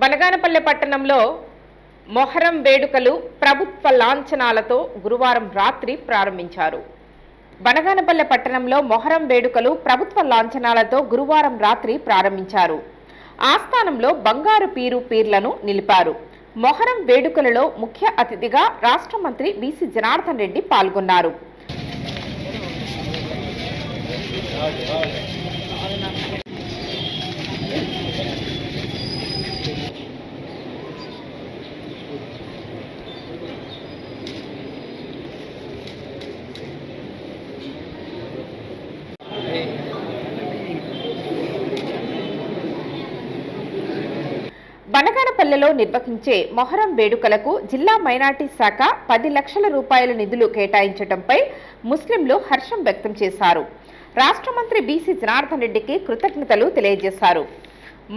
బనగానపల్లె పట్టణంలో మొహరం వేడుకలు ప్రభుత్వ లాంఛనాలతో గురువారం రాత్రి ప్రారంభించారు. బనగానపల్లె పట్టణంలో మొహరం వేడుకలు ప్రభుత్వ లాంఛనాలతో గురువారం రాత్రి ప్రారంభించారు. ఆస్థానంలో బంగారు పీరు పీర్లను నిలిపారు. మొహరం వేడుకలలో ముఖ్య అతిథిగా రాష్ట్ర మంత్రి బీసీ జనార్దన్ రెడ్డి పాల్గొన్నారు. బనగానపల్లెలో నిర్వహించే మొహరం వేడుకలకు జిల్లా మైనార్టీ శాఖ పది లక్షల రూపాయల నిధులు కేటాయించడంపై ముస్లింలు హర్షం వ్యక్తం చేశారు. రాష్ట్ర మంత్రి బీసీ జనార్దన్ రెడ్డికి కృతజ్ఞతలు తెలియజేశారు.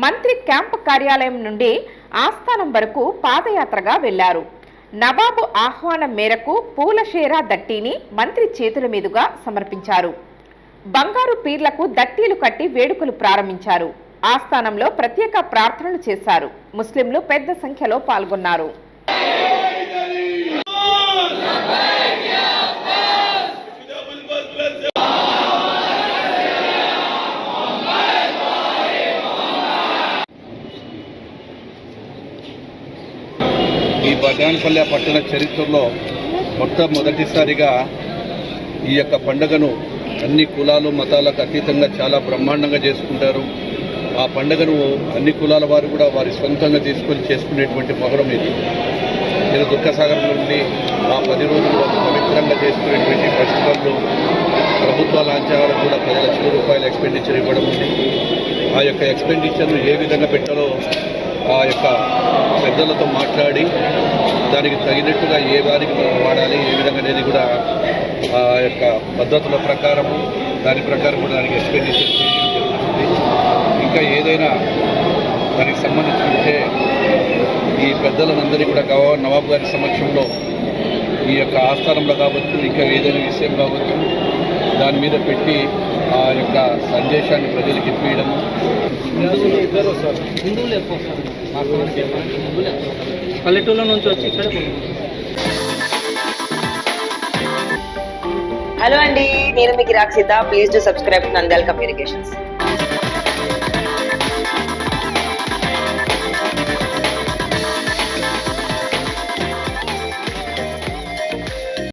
మంత్రి క్యాంప్ కార్యాలయం నుండి ఆస్థానం వరకు పాదయాత్రగా వెళ్ళారు. నవాబు ఆహ్వానం మేరకు పూలషేరా దట్టీని మంత్రి చేతుల మీదుగా సమర్పించారు. బంగారు పీర్లకు దట్టీలు కట్టి వేడుకలు ప్రారంభించారు. ఆస్థానంలో ప్రత్యేక ప్రార్థనలు చేశారు. ముస్లింలు పెద్ద సంఖ్యలో పాల్గొన్నారు. ఈ బగాన్పల్లె పట్టణ చరిత్రలో మొట్టమొదటిసారిగా ఈ యొక్క పండుగను అన్ని కులాలు మతాలకు అతీతంగా చాలా బ్రహ్మాండంగా చేసుకుంటారు. ఆ పండుగను అన్ని కులాల వారు కూడా వారి సొంతంగా తీసుకొని చేసుకునేటువంటి మొహరం ఇది. నేను దుఃఖసాగర్ నుండి ఆ పది రోజులు పవిత్రంగా చేసుకునేటువంటి ఫెస్టివల్లో ప్రభుత్వ లాంఛనాలకు కూడా పది లక్షల రూపాయల ఎక్స్పెండిచర్ ఇవ్వడం ఉంది. ఆ యొక్క ఎక్స్పెండిచర్ను ఏ విధంగా పెట్టాలో ఆ యొక్క పెద్దలతో మాట్లాడి దానికి తగినట్టుగా ఏ వారికి మనం వాడాలి ఏ విధంగా అనేది కూడా ఆ యొక్క పద్ధతుల ప్రకారము దాని ప్రకారం కూడా దానికి ఎక్స్పెండిచర్ చేయడం ఇంకా ఏదైనా దానికి సంబంధించి ఉంటే ఈ పెద్దలందరినీ కూడా గవ నవాబు గారి సమక్షంలో ఈ యొక్క ఆస్థానంలో కావచ్చు ఇంకా ఏదైనా విషయం కావచ్చు దాని మీద పెట్టి ఆ యొక్క సందేశాన్ని ప్రజలకు వస్తారు పల్లెటూళ్ళ నుంచి వచ్చి ఇక్కడ హలో అండి నేను మీకు Rakshita please to subscribe Nandyala communications